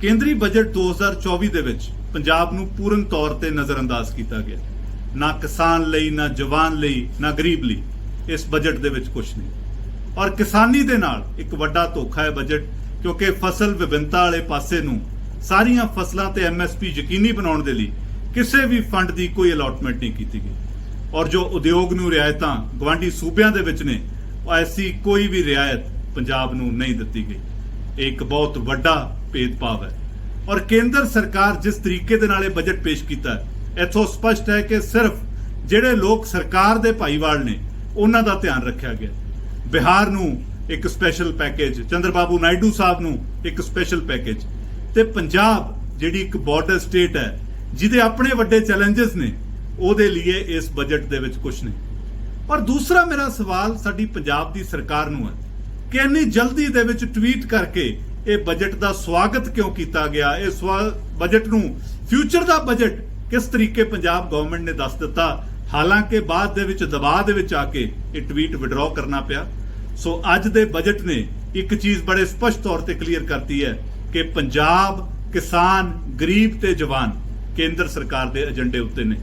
ਕੇਂਦਰੀ ਬਜਟ 2024 ਦੇ ਵਿੱਚ ਪੰਜਾਬ ਨੂੰ ਪੂਰਨ ਤੌਰ ਤੇ ਨਜ਼ਰਅੰਦਾਜ਼ ਕੀਤਾ ਗਿਆ। ਨਾ ਕਿਸਾਨ ਲਈ, ਨਾ ਜਵਾਨ ਲਈ, ਨਾ ਗਰੀਬ ਲਈ ਇਸ ਬਜਟ ਦੇ ਵਿੱਚ ਕੁਝ ਨਹੀਂ। ਔਰ ਕਿਸਾਨੀ ਦੇ ਨਾਲ ਇੱਕ ਵੱਡਾ ਧੋਖਾ ਹੈ ਬਜਟ, ਕਿਉਂਕਿ ਫਸਲ ਵਿਭਿੰਨਤਾ ਵਾਲੇ ਪਾਸੇ ਨੂੰ ਸਾਰੀਆਂ ਫਸਲਾਂ ਤੇ ਐਮਐਸਪੀ ਯਕੀਨੀ ਬਣਾਉਣ ਦੇ ਲਈ ਕਿਸੇ ਵੀ ਫੰਡ ਦੀ ਕੋਈ ਅਲਾਟਮੈਂਟ ਨਹੀਂ ਕੀਤੀ ਗਈ। ਔਰ ਜੋ ਉਦਯੋਗ ਨੂੰ ਰਿਆਇਤਾਂ ਗਵਾਂਢੀ ਸੂਬਿਆਂ ਦੇ ਵਿੱਚ ਨੇ ਐਸੀ ਕੋਈ ਵੀ ਰਿਆਇਤ ਪੰਜਾਬ ਨੂੰ ਨਹੀਂ ਦਿੱਤੀ ਗਈ। ਇੱਕ ਬਹੁਤ ਵੱਡਾ ਭੇਦਭਾਵ ਹੈ। ਔਰ ਕੇਂਦਰ ਸਰਕਾਰ ਜਿਸ ਤਰੀਕੇ ਦੇ ਨਾਲ ਇਹ ਬਜਟ ਪੇਸ਼ ਕੀਤਾ ਇੱਥੋਂ ਸਪਸ਼ਟ ਹੈ ਕਿ ਸਿਰਫ ਜਿਹੜੇ ਲੋਕ ਸਰਕਾਰ ਦੇ ਭਾਈਵਾਲ ਨੇ, ਉਹਨਾਂ ਦਾ ਧਿਆਨ ਰੱਖਿਆ ਗਿਆ ਬਿਹਾਰ ਨੂੰ ਇੱਕ ਸਪੈਸ਼ਲ ਪੈਕੇਜ ਚੰਦਰਬਾਬੂ ਨਾਇਡੂ ਸਾਹਿਬ ਨੂੰ ਇੱਕ ਸਪੈਸ਼ਲ ਪੈਕੇਜ ਤੇ ਪੰਜਾਬ, ਜਿਹੜੀ ਇੱਕ ਬਾਰਡਰ ਸਟੇਟ ਹੈ, ਜਿਹਦੇ ਆਪਣੇ ਵੱਡੇ ਚੈਲੰਜਸ ਨੇ, ਉਹਦੇ ਲਈ ਇਸ ਬਜਟ ਦੇ ਵਿੱਚ ਕੁਝ ਨਹੀਂ। ਔਰ ਦੂਸਰਾ ਮੇਰਾ ਸਵਾਲ ਸਾਡੀ ਪੰਜਾਬ ਦੀ ਸਰਕਾਰ ਨੂੰ ਹੈ ਕਿ ਇੰਨੀ ਜਲਦੀ ਦੇ ਵਿੱਚ ਟਵੀਟ ਕਰਕੇ ਇਹ ਬਜਟ ਦਾ ਸਵਾਗਤ ਕਿਉਂ ਕੀਤਾ ਗਿਆ? ਇਹ ਸਵਾ- ਬਜਟ ਨੂੰ ਫਿਊਚਰ ਦਾ ਬਜਟ ਕਿਸ ਤਰੀਕੇ ਪੰਜਾਬ ਗਵਰਨਮੈਂਟ ਨੇ ਦੱਸ ਦਿੱਤਾ? ਹਾਲਾਂਕਿ ਬਾਅਦ ਦੇ ਵਿੱਚ, ਦਬਾਅ ਦੇ ਵਿੱਚ ਆ ਕੇ ਇਹ ਟਵੀਟ ਵਿਡਰਾਅ ਕਰਨਾ ਪਿਆ। ਸੋ ਅੱਜ ਦੇ ਬਜਟ ਨੇ ਇੱਕ ਚੀਜ਼ ਬੜੇ ਸਪਸ਼ਟ ਤੌਰ ਤੇ ਕਲੀਅਰ ਕਰਤੀ ਹੈ ਕਿ ਪੰਜਾਬ ਕਿਸਾਨ, ਗਰੀਬ ਤੇ ਜਵਾਨ ਕੇਂਦਰ ਸਰਕਾਰ ਦੇ ਏਜੰਡੇ ਉੱਤੇ ਨੇ।